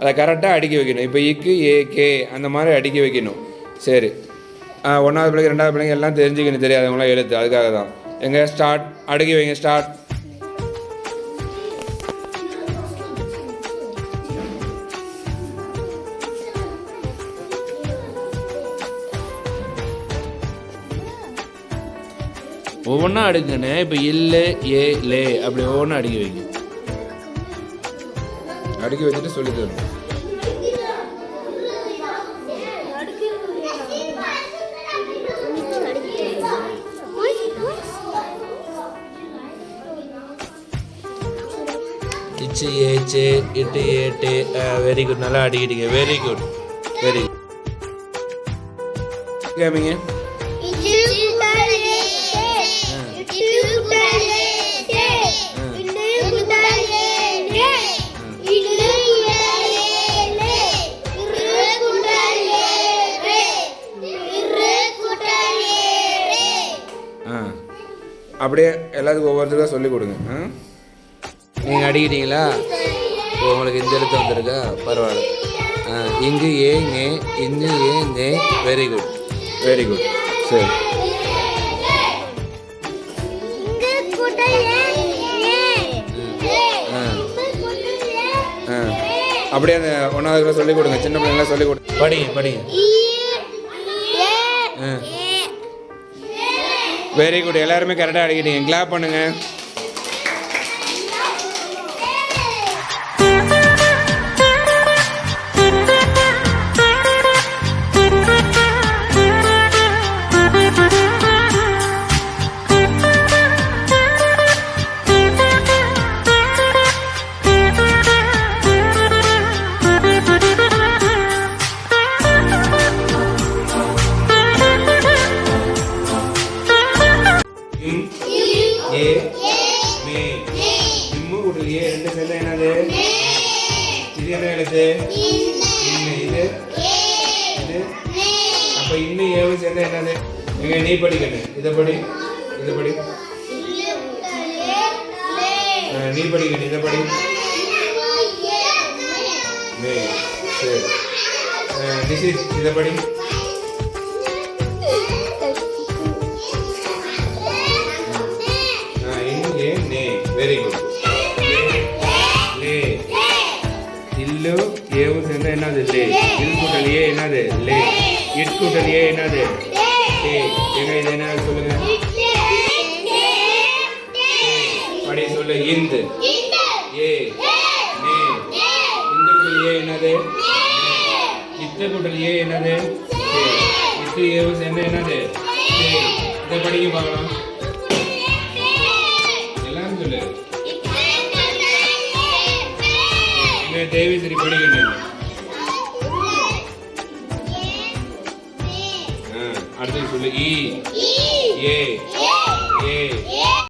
அதை கரெக்டாக அடுக்கி வைக்கணும். இப்போ இக்கு ஏ கே அந்த மாதிரி அடுக்கி வைக்கணும். சரி. ஆ, ஒன்றாவது பிள்ளைங்க ரெண்டாவது பிள்ளைங்க எல்லாம் தெரிஞ்சுக்கணும். தெரியாதவங்களாம் எழுத்து. அதுக்காக தான். எங்கே ஸ்டார்ட் அடுக்கி வைங்க ஸ்டார்ட் ஒவ்வொன்றா அடுக்குங்கண்ணே இப்போ இல்லை ஏ லே அப்படி ஒவ்வொன்றா அடுக்கி வைங்க. அடுக்கி வச்சுட்டு சொல்லி தரணும் இச்சு ஏச்சு இட்டு ஏட்டு வெரி குட் நல்லா அடிக்கிட்டீங்க வெரி குட் வெரி குட் கேமிங்க. அப்படியே எல்லாத்துக்கும் ஒவ்வொருத்தருக்கும் சொல்லி கொடுங்க. ஆ? நீங்கள் அடிக்கிட்டீங்களா இப்போ உங்களுக்கு இந்த எழுத்து வந்திருக்கா? பரவாயில்ல. ஆ இங்கு ஏங்க இங்கு ஏங்க வெரி குட் வெரி குட் சரி. ஆ. அப்படியே அந்த ஒன்றாவது சொல்லி கொடுங்க. சின்ன பிள்ளைங்களாம் சொல்லி கொடுங்க படிங்க படிங்க. ஆ. வெரி குட் எல்லாருமே கரெக்டாக அடிக்கிட்டீங்க. கிளாப் பண்ணுங்கள் ஏ மே இம்மு கூட்டல் ஏ ரெண்டு சேர்ந்தா என்னது? இது என்ன எழுத்து? இன்னு இது? இது? அப்ப இன்னு ஏவும் சேர்ந்தா என்னது? எங்க நீ படிக்கணும் இதை படி. இதை படி. நீ படிக்கணும் இதை படி. மே. சரி. இஸ் இதை படி. இன்னு ஏ நே வெரி குட் லே இல்லு ஏவும் சேர்ந்தா என்னது? லே. இல் கூட்டல் ஏ என்னது? லே. இட் கூட்டல் ஏ என்னது ஏ எங்க இது என்ன சொல்லுங்க படி சொல்லு இந்து ஏ நே இந்து கூட்டல் ஏ என்னது இத்து கூட்டல் ஏ என்னது? இத்து ஏவு சேர்ந்தா என்னது இதை படிக்க பார்க்கலாம். எங்க தேவி சரி படிக்கணும் அடுத்தது சொல்லு. இ ஏ. ஏ.